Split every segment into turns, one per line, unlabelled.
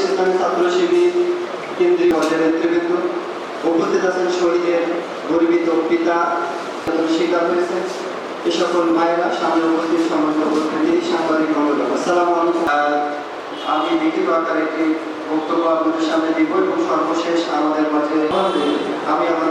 ইসলামী ছাত্র শিবির কেন্দ্রীয় পর্যায়ের নেতৃবৃন্দ উপস্থিত আছেন শহীদের গরিবিত পিতা শিকার হয়েছে এ সকল মায়েরা সামনে উপস্থিত সম্মানিত উপস্থিতি সাংবাদিক মহোদয় আসসালাম আমি লিখিত আকারে একটি বক্তব্য আপনাদের সামনে দিব এবং সর্বশেষ আমাদের মাঝে আমি আমার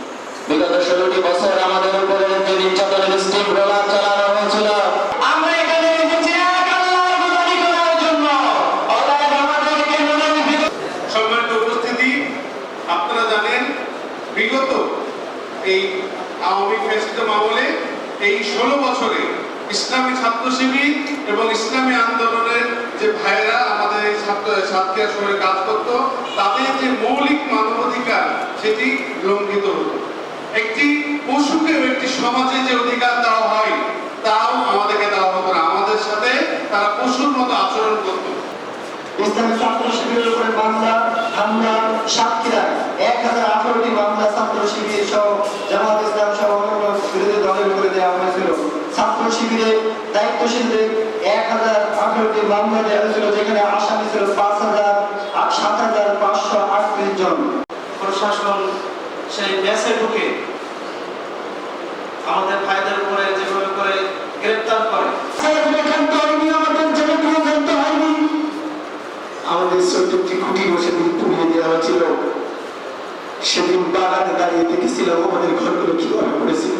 ষোলোটি বছর আমাদের উপরে নির্যাতনের স্টিম চালানো হয়েছিল।
এই আওয়ামী ফ্যাসিজম আমলে এই ষোলো বছরে ইসলামী ছাত্র এবং ইসলামী আন্দোলনের যে ভাইরা আমাদের এই ছাত্র সাতক্ষীরা শহরে কাজ করত, তাদের যে মৌলিক মানবাধিকার, সেটি লঙ্ঘিত হতো। একটি পশুকেও একটি সমাজে যে অধিকার দেওয়া হয় তাও আমাদেরকে দেওয়া হতো না। আমাদের সাথে তারা পশুর মতো আচরণ করতো।
ইসলামী ছাত্র শিবিরের উপরে মামলা হামলা সাতক্ষীরা এক হাজার আঠারোটি মামলা ছাত্র শিবির সহ জামাত ইসলাম সহ অন্যান্য বিরোধী দলের উপরে দেওয়া হয়েছিল। ছাত্র শিবিরে দায়িত্বশীলদের এক হাজার আঠারোটি মামলা দেওয়া হয়েছিল যেখানে আসামি ছিল পাঁচ হাজার সাত হাজার পাঁচশো আটত্রিশ জন।
প্রশাসন সেই ঢুকে আমাদের ভাইদের উপরে যেভাবে করে গ্রেপ্তার করে,
আমাদের চোদ্দটি খুঁটি বসে দিন পুড়িয়ে দেওয়া হয়েছিল সেদিন বাগানে দাঁড়িয়ে দেখেছিলাম আমাদের ঘরগুলো কীভাবে পড়েছিল।